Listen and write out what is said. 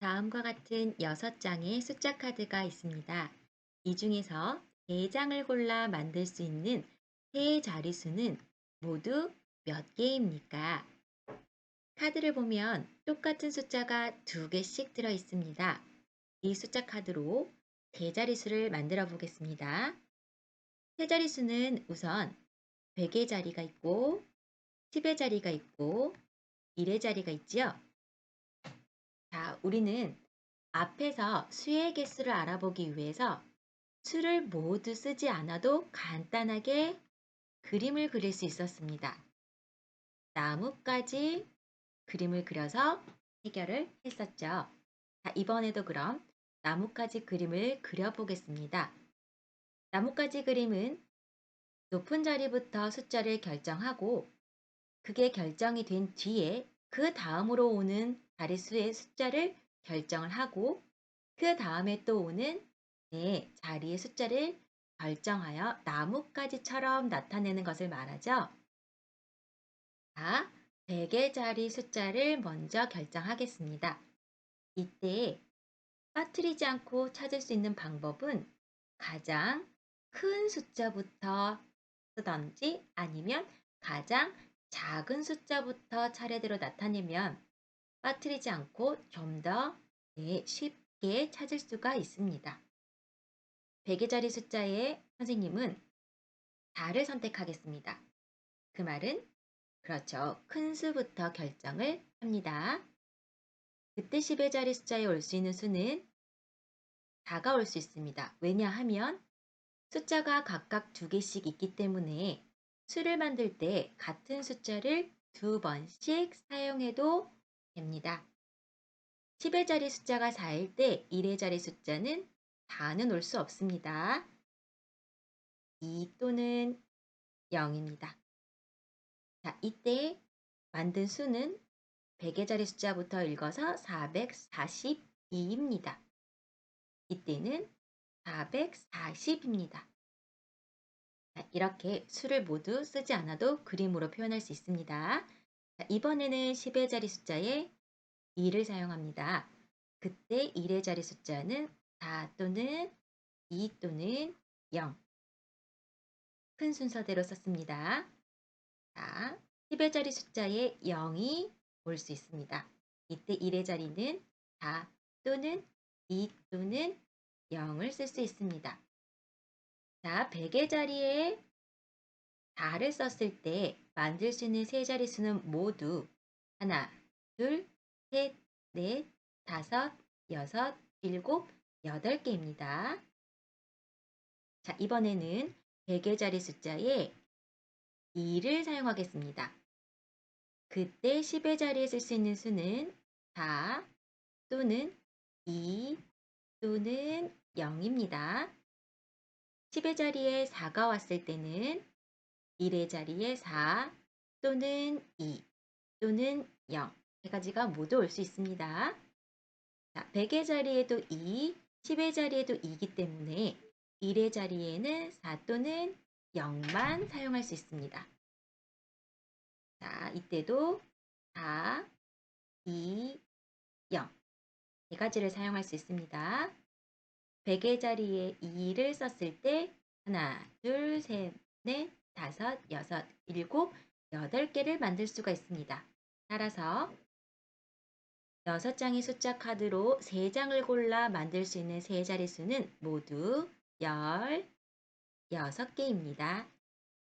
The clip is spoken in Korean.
다음과 같은 6장의 숫자 카드가 있습니다. 이 중에서 3장을 골라 만들 수 있는 세 자릿수는 모두 몇 개입니까? 카드를 보면 똑같은 숫자가 두 개씩 들어 있습니다. 이 숫자 카드로 세 자릿수를 만들어 보겠습니다. 세 자릿수는 우선 100의 자리가 있고 10의 자리가 있고 1의 자리가 있지요. 자, 우리는 앞에서 수의 개수를 알아보기 위해서 수를 모두 쓰지 않아도 간단하게 그림을 그릴 수 있었습니다. 나뭇가지 그림을 그려서 해결을 했었죠. 자, 이번에도 그럼 나뭇가지 그림을 그려보겠습니다. 나뭇가지 그림은 높은 자리부터 숫자를 결정하고 그게 결정이 된 뒤에 그 다음으로 오는 자릿수의 숫자를 결정을 하고 그 다음에 또 오는 네, 자리의 숫자를 결정하여 나뭇가지처럼 나타내는 것을 말하죠. 자, 100의 자리 숫자를 먼저 결정하겠습니다. 이때 빠뜨리지 않고 찾을 수 있는 방법은 가장 큰 숫자부터 쓰던지 아니면 가장 작은 숫자부터 차례대로 나타내면 빠뜨리지 않고 좀더 네, 쉽게 찾을 수가 있습니다. 100의 자리 숫자의 선생님은 4를 선택하겠습니다. 그 말은 그렇죠. 큰 수부터 결정을 합니다. 그때 10의 자리 숫자에 올 수 있는 수는 4가 올 수 있습니다. 왜냐하면 숫자가 각각 두 개씩 있기 때문에 수를 만들 때 같은 숫자를 두 번씩 사용해도 됩니다. 10의 자리 숫자가 4일 때 1의 자리 숫자는 4는 올 수 없습니다. 2 또는 0입니다. 자, 이때 만든 수는 100의 자리 숫자부터 읽어서 442입니다. 이때는 440입니다. 자, 이렇게 수를 모두 쓰지 않아도 그림으로 표현할 수 있습니다. 자, 이번에는 10의 자리 숫자에 2를 사용합니다. 그때 1의 자리 숫자는 4 또는 2 또는 0. 큰 순서대로 썼습니다. 자, 10의 자리 숫자에 0이 올 수 있습니다. 이때 1의 자리는 4 또는 2 또는 0을 쓸 수 있습니다. 자, 100의 자리에 4를 썼을 때 만들 수 있는 세 자릿수는 모두 하나, 둘, 셋, 넷, 다섯, 여섯, 일곱, 여덟 개입니다. 자, 이번에는 100의 자리 숫자에 2를 사용하겠습니다. 그때 10의 자리에 쓸 수 있는 수는 4 또는 2 또는 0입니다. 10의 자리에 4가 왔을 때는 1의 자리에 4 또는 2 또는 0 세 가지가 모두 올 수 있습니다. 자, 100의 자리에도 2, 10의 자리에도 2이기 때문에 1의 자리에는 4 또는 0만 사용할 수 있습니다. 자, 이때도 4, 2, 0. 세 가지를 사용할 수 있습니다. 100의 자리에 2를 썼을 때 하나, 둘, 셋, 넷, 다섯, 여섯, 일곱, 여덟 개를 만들 수가 있습니다. 따라서 6장의 숫자 카드로 3장을 골라 만들 수 있는 세 자릿수는 모두 16개입니다.